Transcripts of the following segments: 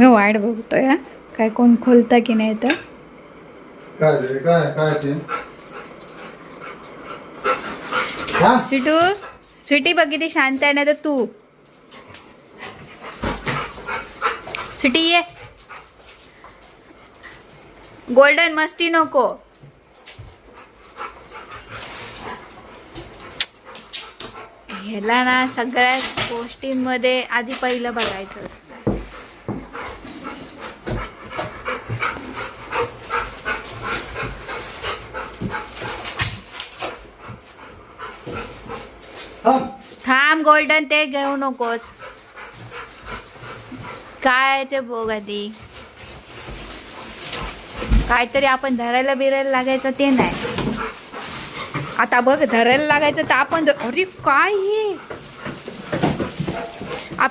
आम्ही वाट बघतोय हा. काय कोण खोलता की नाही तर? काय रे काय काय ते? हा? स्वीटू स्वीटी बघ किती शांत आहे ना तर तू. स्वीटी ये. गोल्डन मस्ती नको. ह्याला ना सगळ्या गोष्टींमध्ये आधी पहिलं बघायचं. असतं. थांब गोल्डन ते घेऊ नकोस. काय ते बघ आधी. काहीतरी आपण धरायला बिरायला लागायचं ते नाही. आता बघ धरायला लागायचं तर आपण अरे काय हे?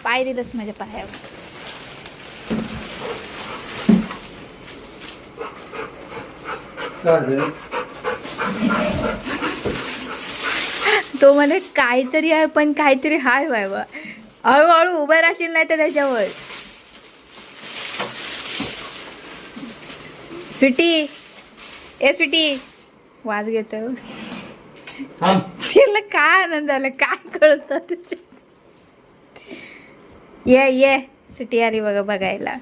पाय दिलंस माझ्या पायावर. तो म्हणे काहीतरी आहे पण काहीतरी हाय व्हायवा. हळूहळू उभं राहशील नाही तर त्याच्यावर. स्वीटी ए स्वीटी वाज. हा. तिला काय आनंद आला काय कळत ये ये सुटी आली बघा बघायला.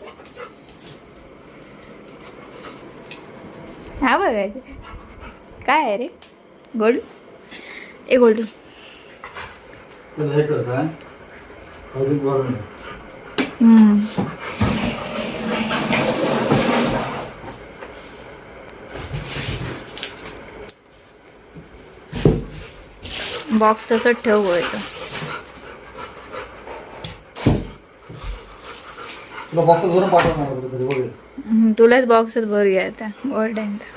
हा बघायचं. काय आहे रे? गोल्ड ए गोल्डू. बॉक्स तसंच ठेव तुला बॉक्स भरून पाठवणार तुलाच बॉक्सच भरूया आता. गोल्डनला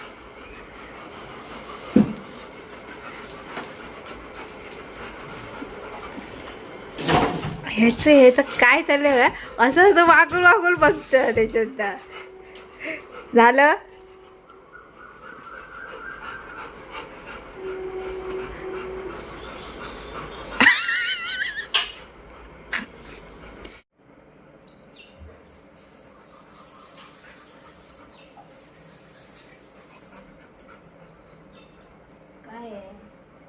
ह्याच ह्याच काय चाललंय बा? असं असं वाकून वाकून बघत त्याच्यात. झालं? काय आहे?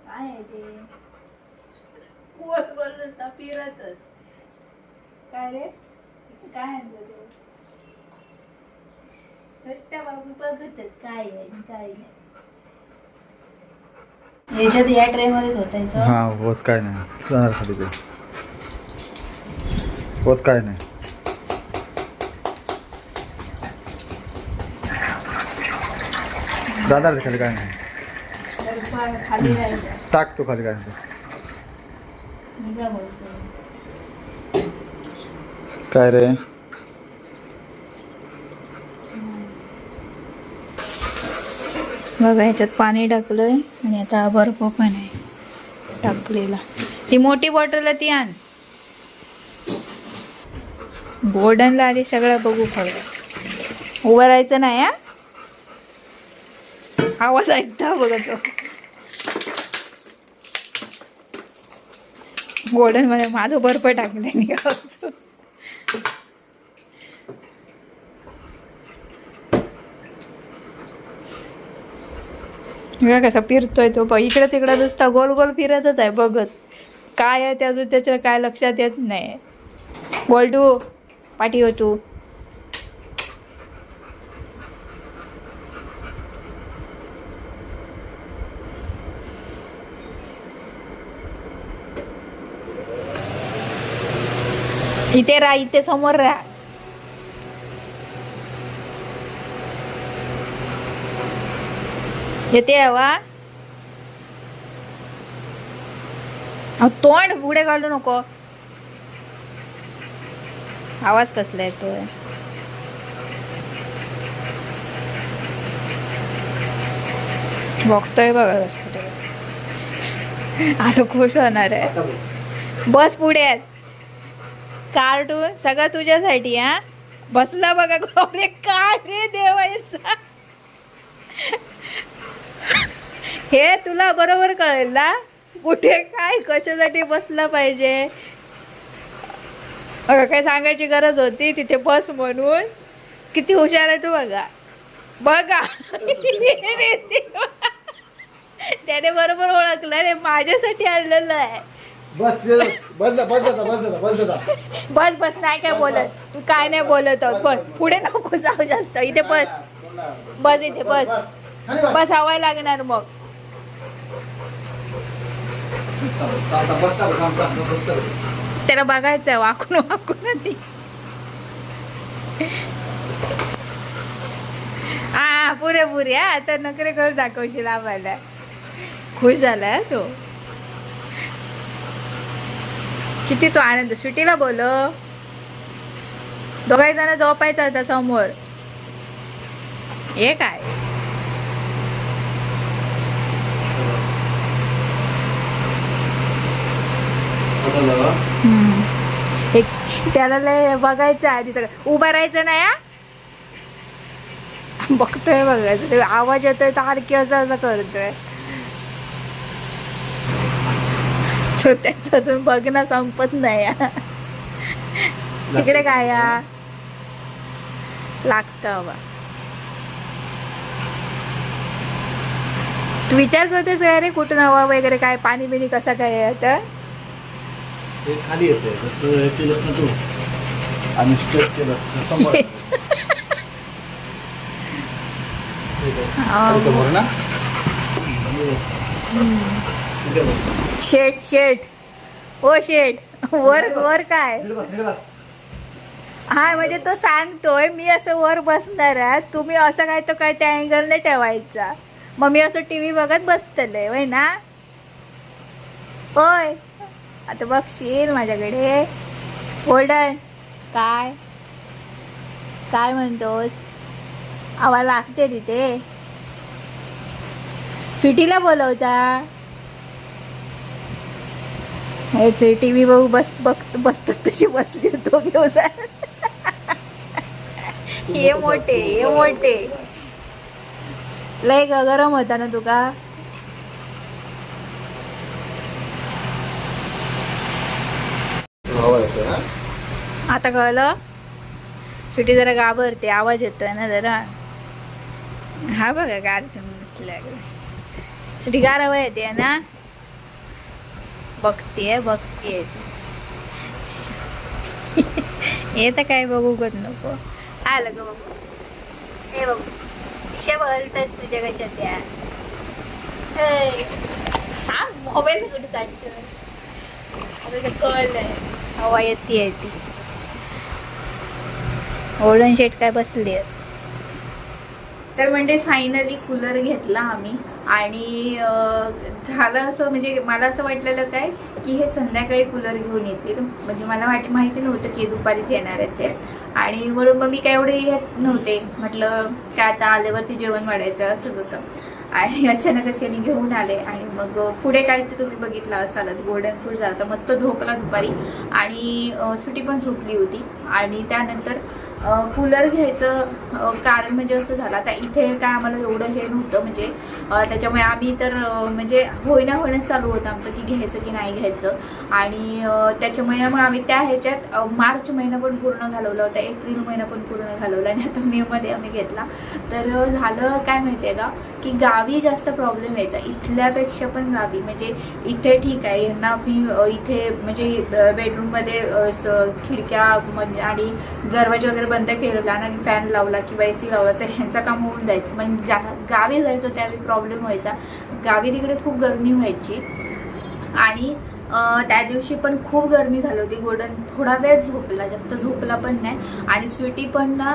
काय आहे ते? फिरतच. काय रे? काय आणलं ते? नुसत्या बाबू बघतच काय आहे आणि काय नाही. याच्यात या ट्रे मध्येच होतायचं? हा होत काय नाही. जाणार खाली ते. होत काय नाही. जाणार ते खाली काय नाही. खाली टाक तो खाली काय नाही. बोलतो काय रे? बघा ह्याच्यात पाणी टाकलंय आणि आता बर्फ पण आहे टाकलेला. ती मोठी बॉटल आहे ती आण. गोल्डनला आली सगळं बघू खरं उभं राहायचं नाही हा? आवाज ऐकता बघ असं. गोल्डनमध्ये माझं बर्फ टाकलंय. निघावचं कसा फिरतोय तो बघ. इकडे तिकडे नुसता गोल गोल फिरतच आहे बघत. काय आहे ते अजून त्याच्या काय लक्षात येत नाही. गोल्डू पाठी हो तू. इथे राहा इथे समोर राहा येते हवा तोंड पुढे घालू नको आवाज कसला येतोय बघतोय बघा कसं. आता खुश होणार आहे बस पुढे आहेत कार्टून सगळं तुझ्यासाठी हा? बसला बघा अरे काय रे देवायचा हे तुला बरोबर कळेल ना? कुठे काय कशासाठी बसला पाहिजे? बघा काय सांगायची गरज होती? तिथे बस म्हणून? किती हुशार आहे तू बघा. बघा. त्याने बरोबर ओळखलं रे माझ्यासाठी आणलेलं आहे. बस बस जा बस जाता बस जाता बस जाता बस बस नाही काय बोलत. तू काय नाही बोलत. आहोत बस. पुढे नको जाऊ जास्त. इथे बस. बस इथे बस. बस हवाय लागणार मग. त्याला बघायचं वाकून वाकून हा पुरे पुरे. हा आता नकरे करून दाखवशील आम्हाला. खुश झालाय तो. किती तो आनंद. सुटीला बोल दोघाही जण झोपायचं आता समोर. हे काय? एक त्याला लय बघायचं आधी सगळं. उभं राहायचं नाही हा? बघतोय बघायचं. ते आवाज येतोय तर असं असं करतोय. तो त्याचं अजून बघणं संपत नाही. तिकडे काय हा? लागतं हवा तू विचार करतोस काय रे कुठून हवा वगैरे काय पाणी बिणी कसं काय आता ते खाली येते हे केलंस ना तू आणि स्ट्रेट केलं तर समोर खाली समोर ना इथे बस. शेट शेट. ओ शेट. वर वर काय. हा म्हणजे तो सांगतोय मी असं वर बसणार आहे. तुम्ही असं काय तो काय त्या अँगलने ठेवायचा. मग मी असं टीव्ही बघत बसतले होय ना? होय आता बघशील माझ्याकडे. गोल्डन काय? काय म्हणतोस? आवाज लागते तिथे. सुटीला बोलवता. याचे टी व्ही बघू बस बघ बसतात तशी बसली तो घेऊ हे मोठे हे मोठे. लय गरम होता ना तुका? आता कळलं? सुटी जरा घाबरते आवाज येतोय ना जरा. हा बघा गार बसल्या. सुटी गारावा येते ना? बघतीये बघतीये. ती. हे तर काय बघू गत नको. आलं ग बघू. हे बघू. दिशा बघतात तुझ्या कशा त्या हा. मोबाईल कुठे काढतो. आता कळलं आहे हवा येते आहे ती गोल्डन शेट काय बसली? आहे तर म्हणजे फायनली कूलर घेतला आम्ही. आणि झालं असं म्हणजे मला असं वाटलेलं काय की हे संध्याकाळी कूलर घेऊन येतील. म्हणजे मला वाट माहिती नव्हतं की दुपारीच येणार आहेत ते. आणि म्हणून मग मी काय एवढे येत नव्हते. म्हटलं काय आता आल्यावरती जेवण वाढायचं असंच होतं. आणि अचानकच यांनी घेऊन आले आणि मग पुढे काय ते तुम्ही बघितलं असालच गोल्डन फ्रूट झाला मस्त झोपला दुपारी. आणि सुटी पण झोपली होती. आणि त्यानंतर कूलर घ्यायचं कारण म्हणजे असं झालं. आता इथे काय आम्हाला एवढं हे नव्हतं म्हणजे त्याच्यामुळे आम्ही तर म्हणजे होईना होईनाच चालू होतं आमचं की घ्यायचं की नाही घ्यायचं. आणि त्याच्यामुळे मग आम्ही त्या ह्याच्यात मार्च महिना पण पूर्ण घालवला होता एप्रिल महिना पण पूर्ण घालवला आणि आता मेमध्ये आम्ही घेतला. तर झालं काय माहिती आहे का? की गावी जास्त प्रॉब्लेम यायचा. इथल्यापेक्षा पण गावी. म्हणजे इथे ठीक आहे. यांना मी इथे म्हणजे बेडरूममध्ये खिडक्या म्हणजे आणि दरवाजे वगैरे बंद केलेला आणि फॅन लावला किंवा ए सी लावला तर ह्यांचं काम होऊन जायचं. पण ज्या गावी जायचं त्यावेळी प्रॉब्लेम व्हायचा. गावी तिकडे खूप गरमी व्हायची. आणि त्या दिवशी पण खूप गरमी झाली होती. गोल्डन थोडा वेळ झोपला जास्त झोपला पण नाही. आणि स्वीटी पण ना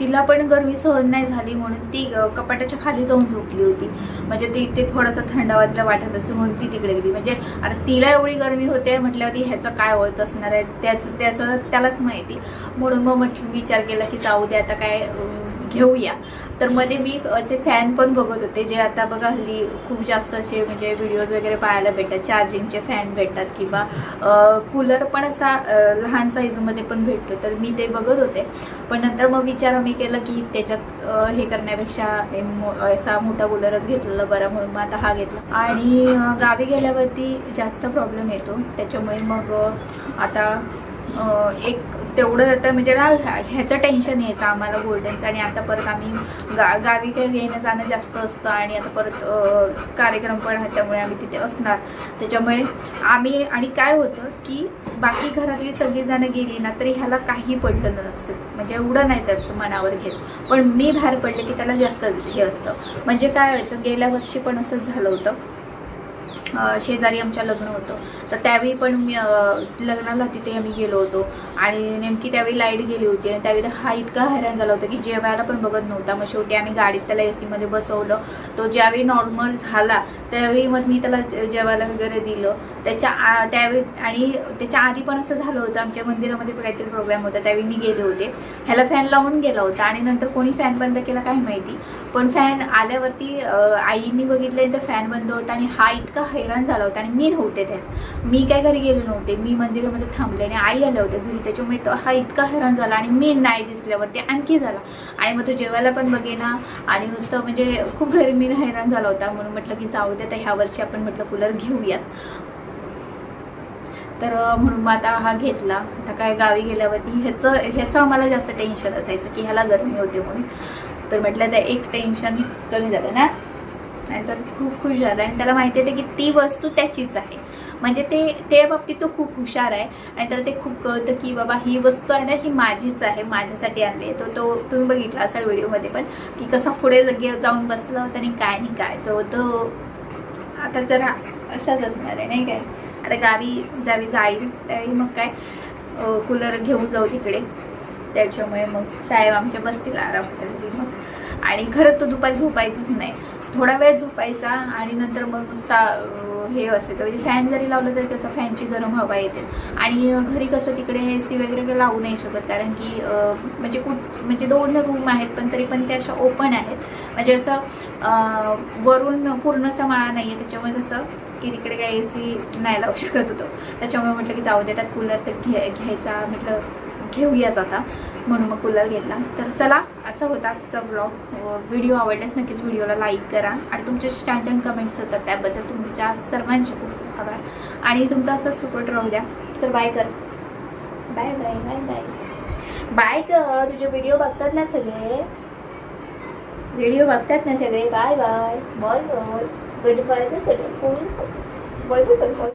तिला पण गरमी सहन नाही झाली म्हणून ती अं, कपाटाच्या खाली जाऊन झोपली होती. म्हणजे ती ते थोडंसं थंडावातलं वाटत असं म्हणून ती तिकडे गेली. म्हणजे आता तिला एवढी गरमी होते म्हटल्यावरती ह्याचं काय ओळख असणार आहे? त्याचं त्याचं त्यालाच माहिती. म्हणून मग म्हटलं विचार केला की जाऊ दे आता काय घेऊया. तर मध्ये मी असे फॅन पण बघत होते जे आता बघा हल्ली खूप जास्त असे म्हणजे व्हिडिओज वगैरे पाहायला भेटतात चार्जिंगचे फॅन भेटतात किंवा कूलर पण असा लहान साईजमध्ये पण भेटतो. तर मी ते बघत होते. पण नंतर मग विचार मी केलं की त्याच्यात हे करण्यापेक्षा मो- असा मोठा कूलरच घेतलेला बरा म्हणून मग आता हा घेतला. आणि गावी गेल्यावरती जास्त प्रॉब्लेम येतो. त्याच्यामुळे मग आता एक तेवढं तर म्हणजे राह ह्याचं टेन्शन यायचं आम्हाला गोल्डनचं आणि आता परत आम्ही गा गावी काही येणं जाणं जास्त असतं आणि आता परत कार्यक्रम पण आहे त्यामुळे आम्ही तिथे असणार. त्याच्यामुळे आम्ही आणि काय होतं की बाकी घरातली सगळीजणं गेली ना तरी ह्याला काही पडलं नसतं. म्हणजे एवढं नाही त्याचं मनावर घेत. पण मी बाहेर पडले की त्याला जास्त हे असतं. म्हणजे काय व्हायचं गेल्या वर्षी पण असंच झालं होतं. शेजारी आमच्या लग्न होतं. तर त्यावेळी पण मी अं, लग्नाला तिथे आम्ही गेलो होतो. आणि नेमकी त्यावेळी लाइट गेली होती आणि त्यावेळी हा इतका हैराण झाला होता की जेवायला पण बघत नव्हता. मग शेवटी आम्ही गाडीत त्याला ए सीमध्ये बसवलं. तो ज्यावेळी नॉर्मल झाला त्यावेळी मग मी त्याला जेवायला वगैरे दिलं. त्याच्या त्यावेळी आणि त्याच्या आधी पण असं झालं होतं. आमच्या मंदिरामध्ये काहीतरी प्रोग्राम होता. त्यावेळी मी गेले होते. ह्याला फॅन लावून गेला होता. आणि नंतर कोणी फॅन बंद केला काही माहिती. पण फॅन आल्यावरती आईनी बघितलं तर फॅन बंद होता आणि हा इतका हैराण झाला होता. आणि मी नव्हते त्यात. मी काय घरी गेले नव्हते. मी मंदिरामध्ये थांबले आणि आई आल्या होत्या घरी. त्याच्यामुळे तो हा इतका हैराण झाला आणि मी नाही दिसल्यावरती आणखी झाला. आणि मग तो जेवायला पण बघेना. आणि नुसतं म्हणजे खूप घरी मी हैराण झाला होता. म्हणून म्हटलं की जाऊ दे. तर ह्या वर्षी आपण म्हटलं कूलर घेऊयात. तर म्हणून मग आता हा घेतला. आता काय गावी गेल्यावरती ह्याचं ह्याचं आम्हाला जास्त टेन्शन असायचं की ह्याला गरमी होते म्हणून. तर म्हटलं तर एक टेन्शन कमी झालं ना? आणि तर खूप खुश झाला. आणि त्याला माहिती होते की ती वस्तू त्याचीच आहे. म्हणजे ते त्या बाबतीत तो खूप हुशार आहे. आणि त्याला ते खूप कळतं की बाबा ही वस्तू आहे ना ही माझीच आहे माझ्यासाठी आणली आहे. तो तो तुम्ही बघितला असाल व्हिडिओमध्ये पण की कसा पुढे जाऊन बसला होता आणि काय नाही काय. तो तो आता जरा असाच असणार आहे नाही काय? आता गावी जावी जाईल त्यावेळी मग काय कूलर घेऊन जाऊ तिकडे. त्याच्यामुळे मग साहेब आमच्या बसतील आराम करतील मग. आणि खरंच तो दुपारी झोपायचंच नाही. थोडा वेळ झोपायचा आणि नंतर मग नुसता हे असेल म्हणजे फॅन जरी लावलं तरी कसं फॅनची गरम हवा येते. आणि घरी कसं तिकडे ए सी वगैरे लावू नाही शकत कारण की म्हणजे कुठ म्हणजे दोन रूम आहेत पण तरी पण त्या अशा ओपन आहेत. म्हणजे असं वरून वरून पूर्णसा माळा नाही आहे त्याच्यामुळे कसं की तिकडे काय ए सी नाही लावू शकत होतो. त्याच्यामुळे म्हटलं की जाऊ देतात कूलर तर घे घ्यायचा म्हटलं घेऊयाच आता. म्हणून मग कूलर घेतला. तर चला असा होता आजचा ब्लॉग व्हिडिओ आवडल्यास नक्कीच व्हिडिओला लाईक करा. आणि तुमचे छान छान कमेंट्स होतात त्याबद्दल तुमच्या सर्वांचे खूप खूप आभार. आणि तुमचा असंच सपोर्ट राहू द्या. चल बाय कर. Bye bye bye bye bye कर. तुझे व्हिडिओ बघतात ना सगळे? व्हिडिओ बघतात ना सगळे? Bye bye boy boy good bye good bye good bye